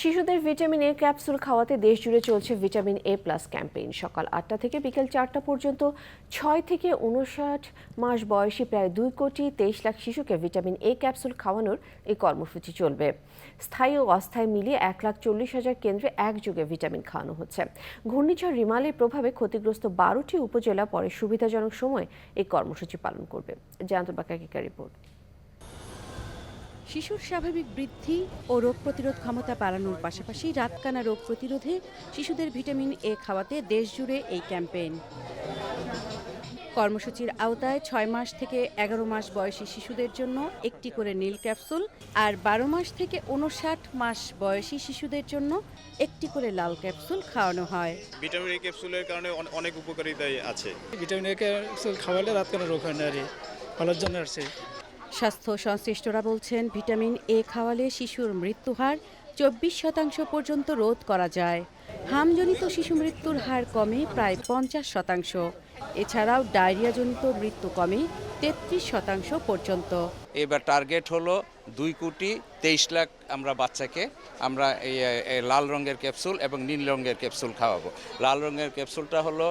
শিশুদের vitamin A capsule খাওয়াতে দেশ জুড়ে চলছে ভিটামিন এ প্লাস ক্যাম্পেইন। সকাল আটটা থেকে বিকেল চারটা পর্যন্ত ছয় থেকে উনষাট মাস বয়সী প্রায় দুই কোটি তেইশ লাখ শিশুকে ভিটামিন এ ক্যাপসুল খাওয়ানোর এই কর্মসূচি চলবে। স্থায়ী ও অস্থায়ী মিলিয়ে এক লাখ চল্লিশ হাজার কেন্দ্রে একযোগে ভিটামিন খাওয়ানো হচ্ছে। ঘূর্ণিঝড় রিমালের প্রভাবে ক্ষতিগ্রস্ত বারোটি উপজেলা পরে সুবিধাজনক সময় এই কর্মসূচি পালন করবে। জান্তর বাকাকিকা রিপোর্ট। শিশুর স্বাভাবিক বৃদ্ধি ও রোগ প্রতিরোধ ক্ষমতা বাড়ানোর পাশাপাশি রাতকানা রোগ প্রতিরোধে শিশুদের ভিটামিন এ খাওয়াতে দেশ জুড়ে এই ক্যাম্পেইন। কর্মসূচির আওতায় ছয় মাস থেকে এগারো মাস বয়সী শিশুদের জন্য একটি করে নীল ক্যাপসুল আর বারো মাস থেকে উনষাট মাস বয়সী শিশুদের জন্য একটি করে লাল ক্যাপসুল খাওয়ানো হয়। ভিটামিন এ ক্যাপসুলের কারণে অনেক উপকারিতাই আছে। ভিটামিন এ ক্যাপসুল খাওয়ালে রাত কোনো রোগ হয় না ভালোর জন্য আসছে স্বাস্থ্য সংশ্লিষ্টরা বলছেন, ভিটামিন এ খাওয়ালে শিশুর মৃত্যুহার চব্বিশ শতাংশ পর্যন্ত রোধ করা যায়। হামজনিত শিশু মৃত্যুর হার কমে প্রায় পঞ্চাশ শতাংশ। এছাড়াও ডায়রিয়াজনিত মৃত্যু কমে তেত্রিশ শতাংশ পর্যন্ত। এবার টার্গেট হলো দুই কোটি তেইশ লাখ আমরা বাচ্চাকে আমরা এই লাল রঙের ক্যাপসুল এবং নীল রঙের ক্যাপসুল খাওয়াবো। লাল রঙের ক্যাপসুলটা হলো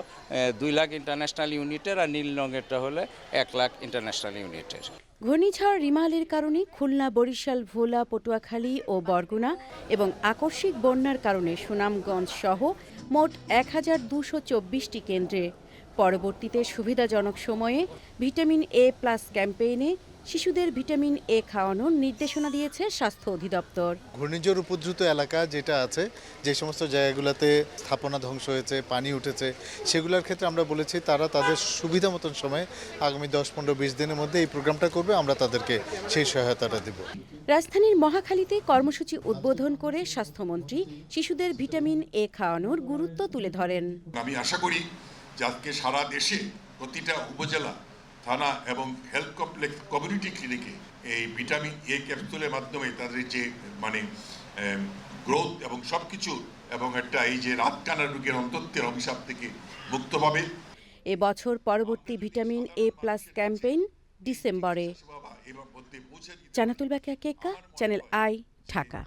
দুই লাখ ইন্টারন্যাশনাল ইউনিটের আর নীল রঙেরটা হলে এক লাখ ইন্টারন্যাশনাল ইউনিটের ঘূর্ণিঝড় রিমালের কারণে খুলনা বরিশাল ভোলা পটুয়াখালী ও বরগুনা এবং আকস্মিক বন্যার কারণে সুনামগঞ্জ সহ মোট এক হাজার দুশো চব্বিশটি কেন্দ্রে পরবর্তীতে সুবিধাজনক সময়ে ভিটামিন এ প্লাস ক্যাম্পেইনে শিশুদের ভিটামিন এ খাওয়ানোর নির্দেশনা দিয়েছে স্বাস্থ্য অধিদপ্তর। ঘূর্ণিঝড় উপদ্রুত এলাকা যেটা আছে যে সমস্ত জায়গাগুলোতে স্থাপনা ধ্বংস হয়েছে পানি উঠেছে সেগুলোর ক্ষেত্রে আমরা বলেছি তারা তাদের সুবিধা মতন সময়ে আগামী দশ পনেরো বিশ দিনের মধ্যে এই প্রোগ্রামটা করবে আমরা তাদেরকে সেই সহায়তাটা দেব। রাজধানীর মহাখালীতে কর্মসূচি উদ্বোধন করে স্বাস্থ্যমন্ত্রী শিশুদের ভিটামিন এ খাওয়ানোর গুরুত্ব তুলে ধরেন। আমি আশা করি যে আজকে সারা দেশে প্রতিটা উপজেলা থানা এবং হেলথ কমপ্লেক্স কমিউনিটি ক্লিনিকে এই ভিটামিন এ ক্যাপসুলের মাধ্যমে তাদের যে মানে গ্রোথ এবং সব কিছু এবং একটা এই যে রাত কানা রোগের অন্তত্বের অভিশাপ থেকে মুক্ত পাবে এবছর পরবর্তী ভিটামিন এ প্লাস ক্যাম্পেইন ডিসেম্বরে। Jannatul Bakia Keka channel I Dhaka.